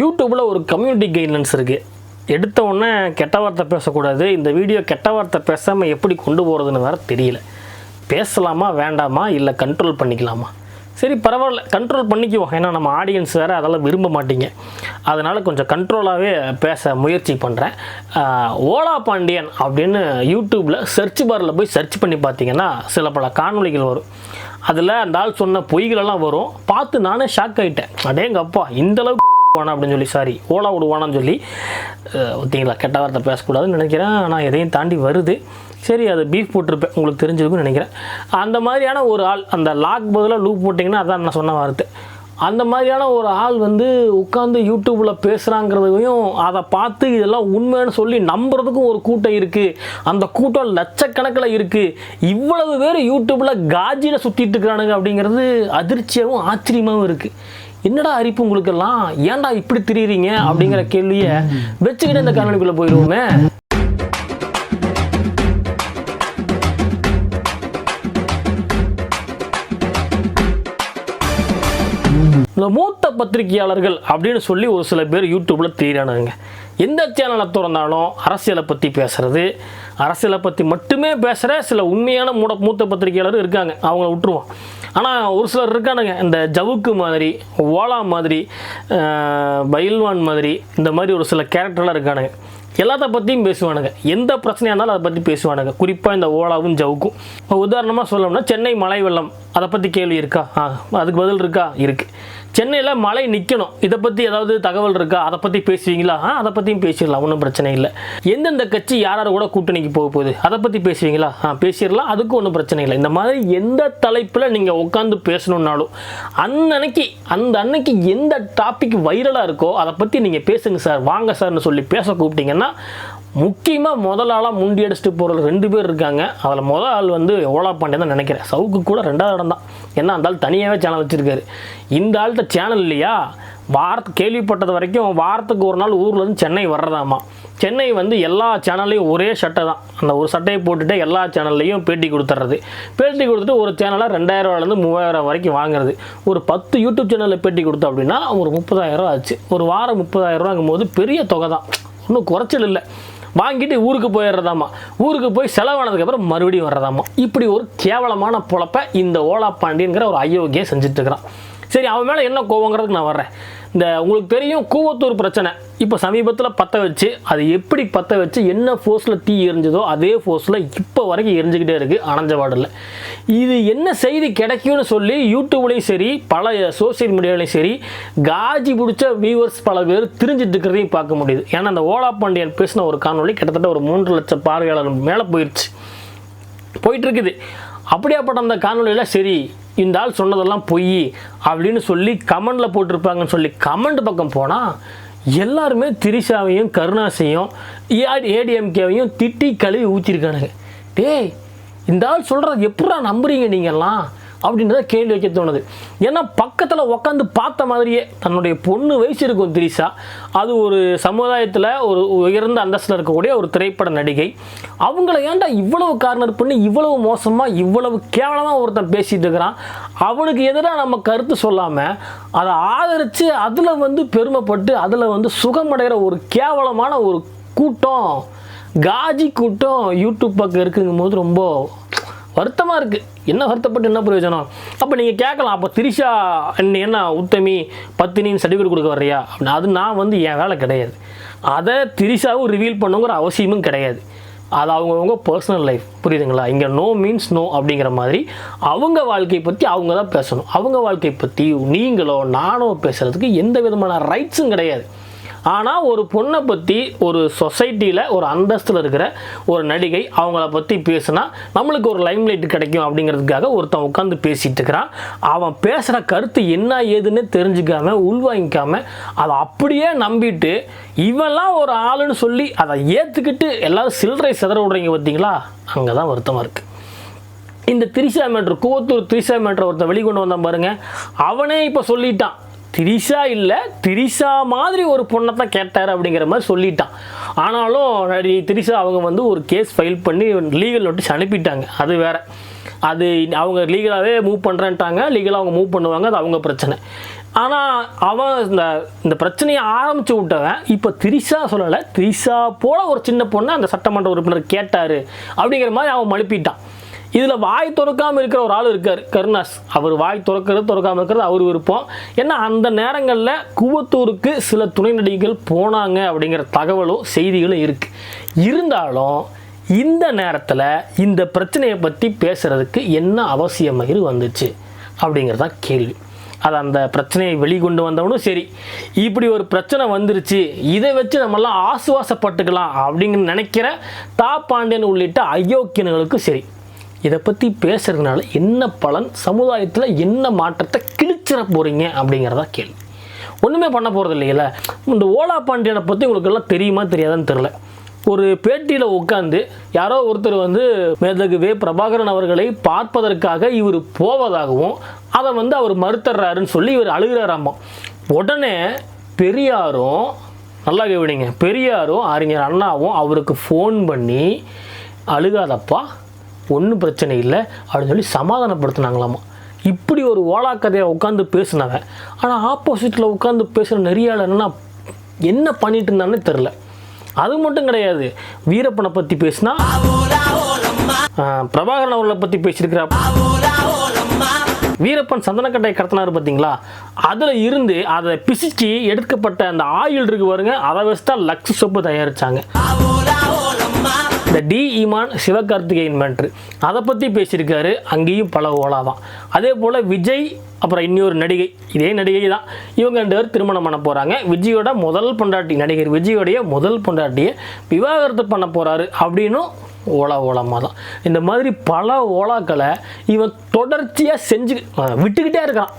யூடியூப்பில் ஒரு community guidelines இருக்குது எடுத்த உடனே கெட்ட வார்த்தை பேசக்கூடாது. இந்த வீடியோ கெட்ட வார்த்தை பேசாமல் எப்படி கொண்டு போகிறதுன்னு வேறு தெரியல. பேசலாமா வேண்டாமா இல்லை கண்ட்ரோல் பண்ணிக்கலாமா? சரி பரவாயில்ல. கண்ட்ரோல் பண்ணிக்குவோம். ஏன்னா நம்ம ஆடியன்ஸ் வேறு அதெல்லாம் விரும்ப மாட்டீங்க. அதனால் கொஞ்சம் கண்ட்ரோலாகவே பேச முயற்சி பண்ணுறேன் ஓலா பாண்டியன் அப்படின்னு யூடியூப்பில் சர்ச் பாரில் போய் சர்ச் பண்ணி பார்த்தீங்கன்னா சில பல காணொளிகள் வரும். அதில் அந்த ஆள் சொன்ன பொய்களெல்லாம் வரும். பார்த்து நானே ஷாக் ஆகிட்டேன் அடேங்கப்பா இந்தளவுக்கு விடுவானா அப்படின்னு சொல்லி சாரி ஓலா விடுவானான்னு சொல்லி ஓகேங்களா கெட்ட வார்த்தை பேசக்கூடாதுன்னு நினைக்கிறேன். ஆனால் எதையும் தாண்டி வருது. சரி அது பீஃப் போட்டிருப்பேன். உங்களுக்கு தெரிஞ்சிருக்கும்னு நினைக்கிறேன். அந்த மாதிரியான ஒரு ஆள் அந்த லாக் பதிலாக லூப் போட்டிங்கன்னா அதான் நான் சொன்ன வார்த்தை. அந்த மாதிரியான ஒரு ஆள் வந்து உட்காந்து யூடியூப்பில் பேசுகிறாங்கிறதையும் அதை பார்த்து இதெல்லாம் உண்மைன்னு சொல்லி நம்புறதுக்கும் ஒரு கூட்டம் இருக்குது அந்த கூட்டம் லட்சக்கணக்கில் இருக்குது இவ்வளவு பேர் யூடியூப்பில் காஜியில் சுற்றிட்டு இருக்கிறானுங்க அப்படிங்கிறது அதிர்ச்சியாகவும் ஆச்சரியமாகவும் இருக்குது என்னடா அரிப்பு உங்களுக்கெல்லாம்? ஏன்டா இப்படி திரியுறீங்க? அப்படிங்கிற கேள்வியை வச்சுக்கிட்டு இந்த காணொலிக்குள்ளே போயிடுவோமே. இந்த மூத்த பத்திரிகையாளர்கள் அப்படின்னு சொல்லி ஒரு சில பேர் யூடியூப்பில் தெரியானுங்க எந்த சேனலை திறந்தாலும் அரசியலை பற்றி பேசுறது அரசியலை பற்றி மட்டுமே பேசுகிற சில உண்மையான மூட மூத்த பத்திரிகையாளர் இருக்காங்க. அவங்கள விட்டுருவோம். ஆனால் ஒரு சிலர் இருக்கானுங்க. இந்த ஜவுக்கு மாதிரி ஓலா மாதிரி பயில்வான் மாதிரி இந்த மாதிரி ஒரு சில கேரக்டர்லாம் இருக்கானுங்க. எல்லாத்த பற்றியும் பேசுவானுங்க. எந்த பிரச்சனையாக இருந்தாலும் அதை பற்றி பேசுவானுங்க. குறிப்பாக இந்த ஓலாவும் ஜவுக்கும். இப்போ உதாரணமாக சொல்லணும்னா சென்னை மழை வெள்ளம் அதை பற்றி கேள்வி இருக்கா? ஆ அதுக்கு பதில் இருக்கா? இருக்குது சென்னையில் மழை நிற்கணும் இதை பற்றி ஏதாவது தகவல் இருக்கா? அதை பற்றி பேசுவீங்களா? ஆ அதை பற்றியும் பேசிடலாம். ஒன்றும் பிரச்சனை இல்லை. எந்தெந்த கட்சி யார் யார் கூட கூட்டணிக்கு போக போகுது? அதை பற்றி பேசுவீங்களா? ஆ பேசிடலாம். அதுக்கு ஒன்றும் பிரச்சனை இல்லை. இந்த மாதிரி எந்த தலைப்பில் நீங்கள் உட்காந்து பேசணுன்னாலும் அன்னன்னைக்கு அந்த அன்னைக்கு எந்த டாபிக் வைரலாக இருக்கோ அதை பற்றி நீங்கள் பேசுங்க சார். வாங்க சார்னு சொல்லி பேச கூப்பிட்டீங்கன்னா முக்கியமாக முதல் ஆளாக முண்டி அடிச்சுட்டு போகிற ரெண்டு பேர் இருக்காங்க. அதில் முதல் ஆள் வந்து ஓலா பாண்டியன் தான் நினைக்கிறேன். சவுக்கு கூட ரெண்டாவது இடம் தான். ஏன்னா அந்த ஆள் தனியாகவே சேனல் வச்சுருக்காரு. இந்த ஆள்கிட்ட சேனல் இல்லையா? வாரத்து கேள்விப்பட்டது வரைக்கும் வாரத்துக்கு ஒரு நாள் ஊர்லேருந்து சென்னை வர்றதாமா? சென்னை வந்து எல்லா சேனல்லையும் ஒரே சட்டை தான். அந்த ஒரு சட்டையை போட்டுட்டு எல்லா சேனல்லையும் பேட்டி கொடுத்துட்றது பேட்டி கொடுத்துட்டு ஒரு சேனலை ரெண்டாயிரரூவாலேருந்து மூவாயிரம் வரைக்கும் வாங்குறது. ஒரு பத்து யூடியூப் சேனலில் பேட்டி கொடுத்தோம் அப்படின்னா ஒரு முப்பதாயிரரூவா ஆச்சு. ஒரு வாரம் முப்பதாயிரரூவாங்கும் போது பெரிய தொகை தான். ஒன்றும் குறைச்சல் இல்லை. வாங்கிட்டு ஊருக்கு போயிடுறதாமா ஊருக்கு போய் செலவானதுக்கப்புறம் மறுபடியும் வர்றதாமா இப்படி ஒரு கேவலமான பொழப்பை இந்த ஓலா பாண்டியங்கிற ஒரு அயோக்கியை செஞ்சுட்டு இருக்கிறான். சரி அவன் மேலே என்ன கோவங்கிறதுக்கு நான் வர்றேன். இந்த உங்களுக்கு தெரியும் கூவத்தூர் பிரச்சனை. இப்போ சமீபத்தில் பற்ற வச்சு அது எப்படி பற்ற வச்சு என்ன ஃபோர்ஸில் தீ எரிஞ்சதோ அதே ஃபோர்ஸில் இப்போ வரைக்கும் எரிஞ்சுக்கிட்டே இருக்குது அணைஞ்சபாடில் இது என்ன செய்தி கிடைக்கும்னு சொல்லி யூடியூப்லேயும் சரி பல சோஷியல் மீடியாலையும் சரி காஜி பிடிச்ச வியூவர்ஸ் பல பேர் திரிஞ்சிட்டு இருக்கிறதையும் பார்க்க முடியுது. ஏன்னா அந்த ஓலா பாண்டியன் பேசின ஒரு காணொலி கிட்டத்தட்ட ஒரு மூன்று லட்சம் பார்வையாளர் மேலே போயிடுச்சு போயிட்டு இருக்குது. அப்படியாப்பட்ட அந்த காணொலியில் சரி இந்த ஆள் சொன்னதெல்லாம் பொய் அப்படின்னு சொல்லி கமெண்டில் போட்டிருப்பாங்கன்னு சொல்லி கமெண்ட் பக்கம் போனால் எல்லாருமே திரிஷாவையும் கருணாசையும் ஏடிஎம்கேவையும் திட்டி கழுவி ஊற்றிருக்கானுங்க டேய் இந்த ஆள் சொல்கிறது எப்படா நம்புறீங்க நீங்கள்லாம் அப்படின்றத கேள்வி வைக்க தோணுது. ஏன்னா பக்கத்தில் உட்காந்து பார்த்த மாதிரியே தன்னுடைய பொண்ணு வயசு இருக்கும் திரிஷா அது ஒரு சமுதாயத்தில் ஒரு உயர்ந்த அந்தஸ்தில் இருக்கக்கூடிய ஒரு திரைப்பட நடிகை. அவங்கள ஏன்டா இவ்வளவு கார்னர் பண்ணி இவ்வளவு மோசமாக இவ்வளவு கேவலமாக ஒருத்தன் பேசிகிட்டு இருக்கிறான்? அவனுக்கு எதிராக நம்ம கருத்து சொல்லாமல் அதை ஆதரித்து அதில் வந்து பெருமைப்பட்டு அதில் வந்து சுகமடைகிற ஒரு கேவலமான ஒரு கூட்டம் காஜி கூட்டம் யூடியூப் பக்கம் இருக்குங்கும் போது ரொம்ப வருத்தமாக இருக்குது என்ன வருத்தப்பட்டு என்ன பிரயோஜனம்? அப்போ நீங்கள் கேட்கலாம் அப்போ திரிஷா என்ன என்ன உத்தமி பத்தினின்னு சர்டிஃபிகேட் கொடுக்க வர்றியா? அப்படின்னு அது நான் வந்து என் வேலை கிடையாது. அதை திரிஷாவும் ரிவீல் பண்ணுங்கிற அவசியமும் கிடையாது. அது அவங்கவுங்க பர்சனல் லைஃப் புரியுதுங்களா? இங்கே நோ மீன்ஸ் நோ அப்படிங்கிற மாதிரி அவங்க வாழ்க்கையை பற்றி அவங்க தான் பேசணும். அவங்க வாழ்க்கையை பற்றி நீங்களோ நானோ பேசுகிறதுக்கு எந்த விதமான ரைட்ஸும் கிடையாது. ஆனால் ஒரு பொண்ணை பற்றி ஒரு சொசைட்டியில் ஒரு அந்தஸ்தில் இருக்கிற ஒரு நடிகை அவங்கள பற்றி பேசுனா நம்மளுக்கு ஒரு லைம்லைட் கிடைக்கும் அப்படிங்கிறதுக்காக ஒருத்தன் உட்காந்து பேசிகிட்டு இருக்கிறான். அவன் பேசுகிற கருத்து என்ன ஏதுன்னு தெரிஞ்சுக்காம உள்வாங்கிக்காம அதை அப்படியே நம்பிட்டு இவெல்லாம் ஒரு ஆளுன்னு சொல்லி அதை ஏற்றுக்கிட்டு எல்லாரும் சில்லறை சிதற விடுறீங்க பார்த்தீங்களா? அங்கே தான் வருத்தமாக இருக்குது இந்த திரிசா மேட்ரு கூவத்தூர் திரிசா மேட்ரு ஒருத்தன் வெளிக்கொண்டு வந்தான் பாருங்கள் அவனே இப்போ சொல்லிட்டான். திரிஷா இல்லை திரிஷா மாதிரி ஒரு பொண்ணை தான் கேட்டார் அப்படிங்கிற மாதிரி சொல்லிட்டான். ஆனாலும் நடி திரிஷா அவங்க வந்து ஒரு கேஸ் ஃபைல் பண்ணி லீகல் நோட்டீஸ் அனுப்பிட்டாங்க. அது வேற. அது அவங்க லீகலாகவே மூவ் பண்ணுறேன்ட்டாங்க லீகலாக அவங்க மூவ் பண்ணுவாங்க அது அவங்க பிரச்சனை. ஆனால் அவன் இந்த இந்த பிரச்சனையை ஆரம்பித்து விட்டவன் இப்போ திரிஷா சொல்லலை. திரிஷா போல் ஒரு சின்ன பொண்ணை அந்த சட்டமன்ற உறுப்பினர் கேட்டார் அப்படிங்கிற மாதிரி அவன் மழுப்பிட்டான். இதில் வாய் திறக்காமல் இருக்கிற ஒரு ஆள் இருக்கார் கருணாஸ். அவர் வாய் திறக்கிறது திறக்காமல் இருக்கிறது அவர் விருப்பம். ஏன்னா அந்த நேரங்களில் கூவத்தூருக்கு சில துணை நடிகைகள் போனாங்க அப்படிங்கிற தகவலும் செய்திகளும் இருக்குது இருந்தாலும் இந்த நேரத்தில் இந்த பிரச்சனையை பற்றி பேசுகிறதுக்கு என்ன அவசியமயிறு வந்துச்சு? அப்படிங்கிறதான் கேள்வி. அது அந்த பிரச்சனையை வெளிக்கொண்டு வந்தவனும் சரி. இப்படி ஒரு பிரச்சனை வந்துருச்சு இதை வச்சு நம்மளாம் ஆசுவாசப்பட்டுக்கலாம் அப்படிங்கிற நினைக்கிற தா பாண்டியன் உள்ளிட்ட அயோக்கியனுங்களுக்கும் சரி. இதை பற்றி பேசுறதுனால என்ன பலன் சமுதாயத்தில் என்ன மாற்றத்தை கிழிச்சிட போகிறீங்க அப்படிங்கிறதா கேள்வி. ஒன்றுமே பண்ண போகிறது இல்லையில இந்த ஓலா பாண்டியனை பற்றி உங்களுக்கு எல்லாம் தெரியுமா தெரியாதான்னு தெரில ஒரு பேட்டியில் உட்காந்து யாரோ ஒருத்தர் வந்து மேதகு வே பிரபாகரன் அவர்களை பார்ப்பதற்காக இவர் போவதாகவும் அதை வந்து அவர் மறுத்துறாருன்னு சொல்லி இவர் அழுகிறாராமா. உடனே பெரியாரும் நல்லா கேவிடுங்க பெரியாரும் அறிஞர் அண்ணாவும் அவருக்கு ஃபோன் பண்ணி அழுகாதப்பா ஒன்றும் பிரச்சனை இல்லை அப்படின்னு சொல்லி சமாதானப்படுத்தினாங்களாமா. இப்படி ஒரு ஓலா கதையை உட்காந்து பேசினவன் ஆனால் ஆப்போசிட்டில் உட்காந்து பேசுகிற நெறியால் என்னன்னா என்ன பண்ணிட்டு இருந்தானே தெரில அது மட்டும் கிடையாது. வீரப்பனை பற்றி பேசினா பிரபாகரன் அவர்களை பற்றி பேசியிருக்கிறா வீரப்பன் சந்தனக்கட்டை கடத்தினார் பார்த்தீங்களா? அதில் இருந்து அதை பிசிச்சு எடுக்கப்பட்ட அந்த ஆயில் இருக்கு பாருங்க அதை வச்சு தான் லக்ஸ் சொப்பு தயாரிச்சாங்க. இந்த டி ஈமான் சிவகார்த்திகேயன் மேட்ரு. அதை பற்றி பேசியிருக்காரு அங்கேயும் பல ஓலா தான் அதே போல் விஜய் அப்புறம் இன்னொரு நடிகை இதே நடிகை தான் இவங்க ரெண்டு பேர் திருமணம் பண்ண போகிறாங்க விஜயோட முதல் பொண்டாட்டி நடிகர் விஜயோடைய முதல் பொண்டாட்டியை விவாகரத்து பண்ண போகிறாரு அப்படின்னும் ஓலா ஓலமாக தான் இந்த மாதிரி பல ஓலாக்களை இவன் தொடர்ச்சியாக செஞ்சு விட்டுக்கிட்டே இருக்கிறான்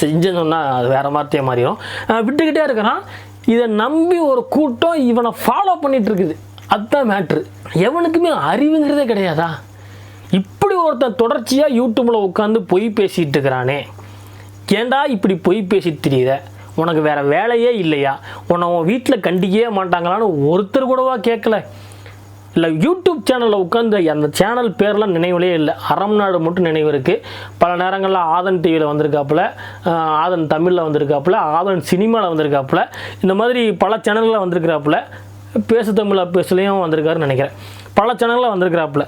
செஞ்சேன்னு சொன்னால் அது வேறு வார்த்தையை மாறிடும் விட்டுக்கிட்டே இருக்கிறான். இதை நம்பி ஒரு கூட்டம் இவனை ஃபாலோ பண்ணிகிட்ருக்குது இருக்குது. அதுதான் மேட்ரு எவனுக்குமே அறிவுங்கிறதே கிடையாதா? இப்படி ஒருத்தன் தொடர்ச்சியாக யூடியூப்பில் உட்காந்து பொய் பேசிகிட்டு இருக்கிறானே. ஏன்டா இப்படி பொய் பேசி தெரியுத உனக்கு வேறு வேலையே இல்லையா? உன்னை உன் வீட்டில் கண்டிக்கவே மாட்டாங்களான்னு ஒருத்தர் கூடவா கேட்கல இல்லை யூடியூப் சேனலில் உட்காந்து அந்த சேனல் பேர்லாம் நினைவுலே இல்லை. அறம் நாடு மட்டும் நினைவு இருக்குது பல நேரங்களில் ஆதன் டிவியில் வந்திருக்காப்புல ஆதன் தமிழில் வந்திருக்காப்புல ஆதன் சினிமாவில் வந்திருக்காப்புல இந்த மாதிரி பல சேனல்களில் வந்திருக்கிறாப்புல. பேசு தமிழ் பேசலையும் வந்திருக்காருன்னு நினைக்கிறேன். பல சேனலில் வந்திருக்கிறாப்புல.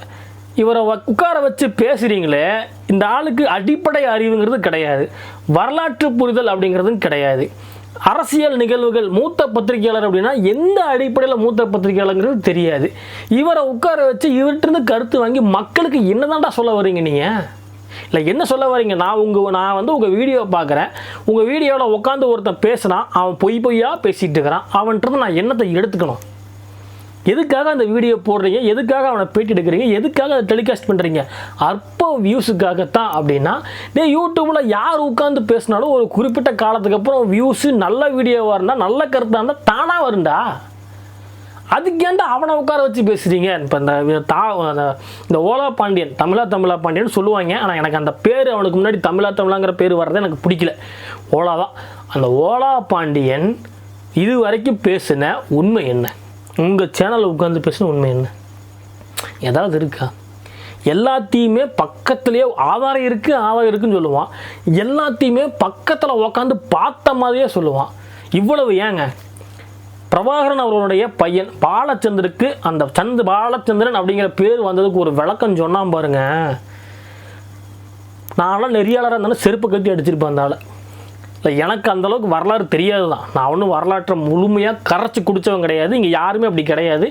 இவரை வ- உட்கார வச்சு பேசுகிறீங்களே இந்த ஆளுக்கு அடிப்படை அறிவுங்கிறது கிடையாது. வரலாற்று புரிதல் அப்படிங்கிறதும் கிடையாது. அரசியல் நிகழ்வுகள் மூத்த பத்திரிகையாளர் அப்படின்னா எந்த அடிப்படையில் மூத்த பத்திரிகையாளருங்கிறது தெரியாது. இவரை உட்கார வச்சு இவர்கிட்ட கருத்து வாங்கி மக்களுக்கு என்னதான்டா சொல்ல வர்றீங்க நீங்கள் இல்லை என்ன சொல்ல வரீங்க நான் உங்கள் நான் வந்து உங்கள் வீடியோ பார்க்குறேன் உங்கள் வீடியோவில் உட்காந்து ஒருத்தன் பேசுனா அவன் பொய் பொய்யாக பேசிகிட்டு இருக்கிறான். அவன்கிட்ட நான் என்னத்தை எடுத்துக்கணும்? எதுக்காக அந்த வீடியோ போடுறீங்க? எதுக்காக அவனை பேட்டி எடுக்கிறீங்க? எதுக்காக அதை டெலிகாஸ்ட் பண்ணுறீங்க அற்ப வியூஸுக்காகத்தான் அப்படின்னா நீ யூடியூப்பில் யார் உட்காந்து பேசினாலும் ஒரு குறிப்பிட்ட காலத்துக்கு அப்புறம் வியூஸு நல்ல வீடியோவாக இருந்தால் நல்ல கருத்தாக இருந்தால் தானாக வருண்டா அதுக்கேண்டா அவனை உட்கார வச்சு பேசுகிறீங்க இப்போ இந்த தா அந்த இந்த ஓலா பாண்டியன் தமிழா தமிழா பாண்டியன் சொல்லுவாங்க. ஆனால் எனக்கு அந்த பேர் அவனுக்கு முன்னாடி தமிழா தமிழாங்கிற பேர் வர்றது எனக்கு பிடிக்கல. ஓலா தான் அந்த ஓலா பாண்டியன் இது வரைக்கும் பேசின உண்மை என்ன? உங்கள் சேனலில் உட்காந்து பேசின உண்மை என்ன? ஏதாவது இருக்கா? எல்லாத்தையுமே பக்கத்துலேயே ஆதாரம் இருக்குது ஆதாரம் இருக்குன்னு சொல்லுவான். எல்லாத்தையுமே பக்கத்தில் உக்காந்து பார்த்த மாதிரியே சொல்லுவான். இவ்வளவு ஏங்க? பிரபாகரன் அவர்களுடைய பையன் பாலச்சந்தருக்கு அந்த சந்து பாலச்சந்திரன் அப்படிங்கிற பேர் வந்ததுக்கு ஒரு விளக்கம் சொன்னான் பாருங்க. நான்லாம் நெறியாளராக இருந்தாலும் செருப்பு கட்டி அடிச்சிருப்பேன் அந்த ஆளை. எனக்கு அந்த அளவுக்கு வரலாறு தெரியாது தான் நான் ஒன்றும் வரலாற்றை முழுமையாக கரைச்சி குடித்தவன் கிடையாது. இங்கே யாருமே அப்படி கிடையாது.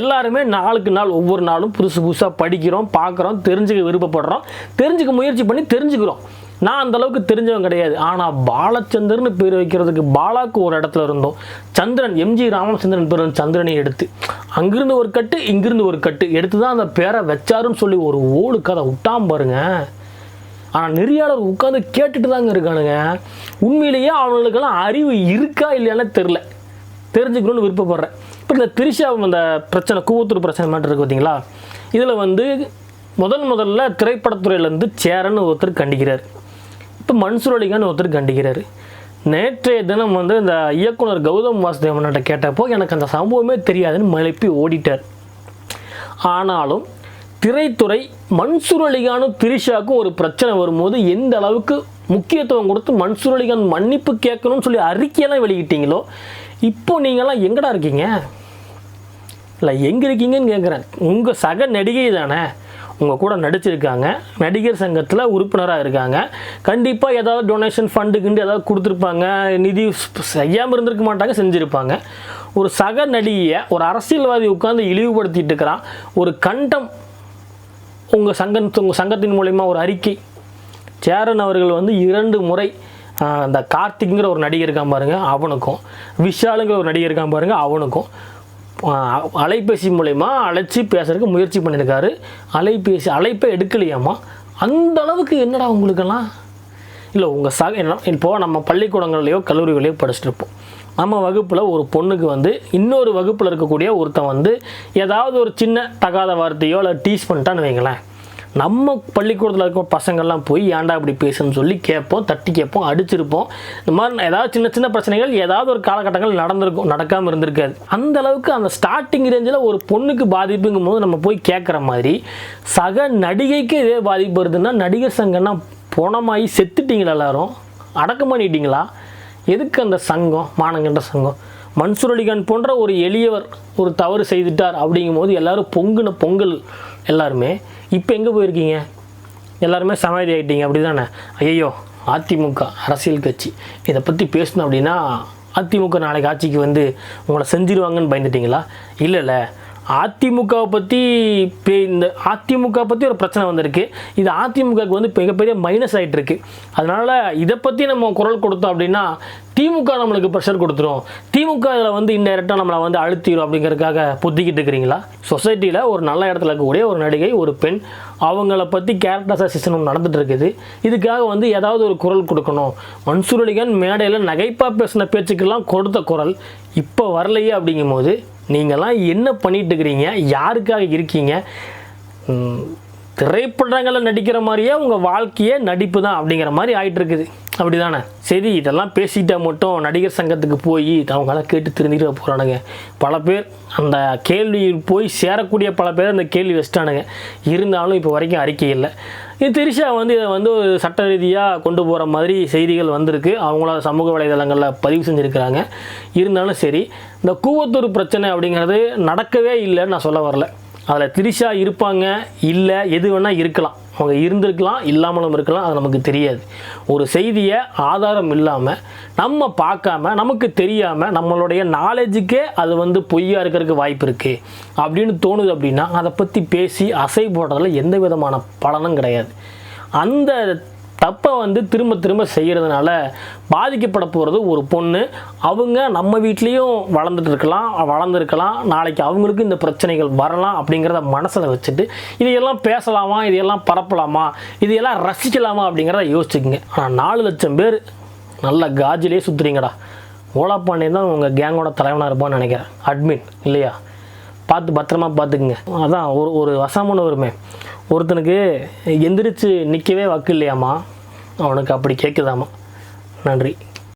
எல்லாருமே நாளுக்கு நாள் ஒவ்வொரு நாளும் புதுசு புதுசாக படிக்கிறோம் பார்க்குறோம் தெரிஞ்சுக்க விருப்பப்படுறோம். தெரிஞ்சுக்க முயற்சி பண்ணி தெரிஞ்சுக்கிறோம். நான் அந்தளவுக்கு தெரிஞ்சவன் கிடையாது. ஆனால் பாலச்சந்திரன் பேர் வைக்கிறதுக்கு பாலாக்கு ஒரு இடத்துல இருந்தோம். சந்திரன் எம்ஜி ராமச்சந்திரன் பேர் சந்திரனை எடுத்து அங்கிருந்து ஒரு கட்டு இங்கிருந்து ஒரு கட்டு எடுத்து தான் அந்த பேரை வச்சாருன்னு சொல்லி ஒரு ஓடு கதை விட்டாம பாருங்கள் ஆனால் நெறியாளர் உட்காந்து கேட்டுட்டு தாங்க இருக்கானுங்க. உண்மையிலேயே அவனுங்களுக்கெல்லாம் அறிவு இருக்கா இல்லையானே தெரில தெரிஞ்சுக்கணும்னு விருப்பப்படுறேன். இப்போ இந்த திரிஷா அந்த பிரச்சனை கூவத்தூர் பிரச்சனை மாதிரி இருக்கு பார்த்தீங்களா? இதில் வந்து முதன் முதல்ல திரைப்படத்துறையிலேருந்து சேரன் ஒருத்தர் கண்டிக்கிறார். இப்போ மன்சூர் அலிகான் ஒருத்தர் கண்டிக்கிறார். நேற்றைய தினம் வந்து இந்த இயக்குனர் கௌதம் வாசுதேவன்கிட்ட கேட்டப்போ எனக்கு அந்த சம்பவமே தெரியாதுன்னு மலைப்பி ஓடிட்டார். ஆனாலும் திரைத்துறை மன்சூர் அலிகானும் திரிஷாக்கும் ஒரு பிரச்சனை வரும்போது எந்த அளவுக்கு முக்கியத்துவம் கொடுத்து மன்சூர் அலிகான் மன்னிப்பு கேட்கணும்னு சொல்லி அறிக்கையெல்லாம் வெளியிட்டீங்களோ இப்போ நீங்களாம் எங்கடா இருக்கீங்க? இல்லை எங்கே இருக்கீங்கன்னு கேட்குறேன் உங்கள் சக நடிகை தானே. உங்கள் கூட நடிச்சிருக்காங்க. நடிகர் சங்கத்தில் உறுப்பினராக இருக்காங்க. கண்டிப்பாக ஏதாவது டொனேஷன் ஃபண்டுக்குண்டு ஏதாவது கொடுத்துருப்பாங்க. நிதி செய்யாமல் இருந்திருக்க மாட்டாங்க செஞ்சுருப்பாங்க. ஒரு சக நடிகையை ஒரு அரசியல்வாதி உட்காந்து இழிவுபடுத்திட்டு இருக்கிறான். ஒரு கண்டம் உங்கள் சங்கம் உங்கள் சங்கத்தின் மூலயமா ஒரு அறிக்கை. சேரன் அவர்கள் வந்து இரண்டு முறை அந்த கார்த்திக்ங்கிற ஒரு நடிகர் இருக்கான் பாருங்கள் அவனுக்கும். விஷாலுங்கிற ஒரு நடிகர் இருக்கான் பாருங்கள் அவனுக்கும். அலைபேசி மூலயமா அழைச்சி பேசுறதுக்கு முயற்சி பண்ணியிருக்காரு. அலைபேசி அழைப்பை எடுக்கலையாமா அந்த அளவுக்கு என்னடா உங்களுக்கெல்லாம்? இல்லை உங்கள் சக என்ன இப்போது நம்ம பள்ளிக்கூடங்கள்லையோ கல்லூரிகளையோ படிச்சுட்டு இருப்போம். நம்ம வகுப்பில் ஒரு பொண்ணுக்கு வந்து இன்னொரு வகுப்பில் இருக்கக்கூடிய ஒருத்தன் வந்து ஏதாவது ஒரு சின்ன தகாத வார்த்தையோ இல்லை டீஸ் பண்ணிட்டான்னு வைங்களேன். நம்ம பள்ளிக்கூடத்தில் இருக்க பசங்கள்லாம் போய் ஏன்டா இப்படி பேசுன்னு சொல்லி கேட்போம் தட்டி கேட்போம் அடிச்சிருப்போம். இந்த மாதிரி ஏதாவது சின்ன சின்ன பிரச்சனைகள் ஏதாவது ஒரு காலகட்டங்கள் நடந்திருக்கும் நடக்காமல் இருந்திருக்காது. அந்த அளவுக்கு அந்த ஸ்டார்டிங் ரேஞ்சில் ஒரு பொண்ணுக்கு பாதிப்புங்கும் போது நம்ம போய் கேட்குற மாதிரி சக நடிகைக்கு இதே பாதிப்பு வருதுன்னா நடிகர் சங்கம்னா போனமாயி செத்துட்டீங்களா எல்லாரும்? அடக்கம் பண்ணிட்டீங்களா எதுக்கு அந்த சங்கம் மானங்கன்ற சங்கம்? மன்சூர் அலிகான் போன்ற ஒரு எளியவர் ஒரு தவறு செய்துட்டார் அப்படிங்கும்போது எல்லோரும் பொங்குன பொங்கல் எல்லாருமே இப்போ எங்கே போயிருக்கீங்க? எல்லாருமே சமாதி ஆகிட்டீங்க அப்படி தானே ஐயோ அதிமுக அரசியல் கட்சி. இதை பற்றி பேசணும் அப்படின்னா அதிமுக நாளைக்கு ஆட்சிக்கு வந்து உங்களை செஞ்சிருவாங்கன்னு பயந்துட்டீங்களா? இல்லை இல்லை. அதிமுகவை பற்றி பே இந்த அதிமுக பற்றி ஒரு பிரச்சனை வந்திருக்கு. இது அதிமுகவுக்கு வந்து மிகப்பெரிய மைனஸ் ஆகிட்டு இருக்கு அதனால் இதை பற்றி நம்ம குரல் கொடுத்தோம் அப்படின்னா திமுக நம்மளுக்கு ப்ரெஷர் கொடுத்துரும். திமுக இதில் வந்து இன்டெரக்டாக நம்மளை வந்து அழுத்திடும் அப்படிங்கிறதுக்காக புத்திக்கிட்டு இருக்கிறீங்களா? சொசைட்டியில் ஒரு நல்ல இடத்துல இருக்கக்கூடிய ஒரு நடிகை ஒரு பெண் அவங்கள பற்றி கேரக்டர் அசோசியேஷன் நடந்துட்டு இருக்குது. இதுக்காக வந்து ஏதாவது ஒரு குரல் கொடுக்கணும். மன்சூர் அலிகான் மேடையில் நகைப்பாக பேசின பேச்சுக்கெல்லாம் கொடுத்த குரல் இப்போ வரலையே அப்படிங்கும்போது நீங்கள்லாம் என்ன பண்ணிட்டு இருக்கிறீங்க யாருக்காக இருக்கீங்க? திரைப்படங்களில் நடிக்கிற மாதிரியே உங்கள் வாழ்க்கையே நடிப்பு தான் அப்படிங்கிற மாதிரி ஆயிட்டு இருக்குது அப்படி தானே சரி இதெல்லாம் பேசிக்கிட்டால் மட்டும் நடிகர் சங்கத்துக்கு போய் அவங்களாம் கேட்டு திருந்திட்டு போகிறானுங்க பல பேர் அந்த கேள்வி போய் சேரக்கூடிய பல பேர் அந்த கேள்வி வச்சிட்டானுங்க. இருந்தாலும் இப்போ வரைக்கும் அறிக்கை இல்லை. இது திரிஷா வந்து இதை வந்து ஒரு சட்ட ரீதியாக கொண்டு போகிற மாதிரி செய்திகள் வந்திருக்கு. அவங்கள சமூக வலைதளங்களில் பதிவு செஞ்சுருக்கிறாங்க. இருந்தாலும் சரி இந்த கூவத்தூர் பிரச்சனை அப்படிங்கிறது நடக்கவே இல்லைன்னு நான் சொல்ல வரல. அதில் திரிஷா இருப்பாங்க இல்லை எது வேணால் இருக்கலாம். அவங்க இருந்திருக்கலாம் இல்லாமலும் இருக்கலாம் அது நமக்கு தெரியாது. ஒரு செய்தியை ஆதாரம் இல்லாமல் நம்ம பார்க்காம நமக்கு தெரியாமல் நம்மளுடைய நாலேஜுக்கே அது வந்து பொய்யா இருக்கிறதுக்கு வாய்ப்பு இருக்குது அப்படின்னு தோணுது அப்படின்னா அதை பற்றி பேசி அசை போடுறதுல எந்த விதமான பலனும் கிடையாது. அந்த தப்பை வந்து திரும்ப திரும்ப செய்கிறதுனால பாதிக்கப்பட போகிறது ஒரு பொண்ணு. அவங்க நம்ம வீட்லேயும் வளர்ந்துட்டு இருக்கலாம் வளர்ந்துருக்கலாம். நாளைக்கு அவங்களுக்கும் இந்த பிரச்சனைகள் வரலாம் அப்படிங்கிறத மனசில் வச்சுட்டு இதையெல்லாம் பேசலாமா இதையெல்லாம் பரப்பலாமா இதையெல்லாம் ரசிக்கலாமா அப்படிங்கிறத யோசிச்சுக்கோங்க. ஆனால் நாலு லட்சம் பேர் நல்ல காஜிலே சுற்றுறீங்கடா ஓலா பாண்டியன் தான் உங்கள் கேங்கோட தலைவனாக இருப்பான்னு நினைக்கிறேன். அட்மின் இல்லையா? பார்த்து பத்திரமா பார்த்துக்குங்க. அதான் ஒரு ஒரு வசமான ஒருமே ஒருத்தனுக்கு எந்திரிச்சு நிற்கவே வக்கு இல்லையாம்மா? அவனுக்கு அப்படி கேட்குதாமா நன்றி.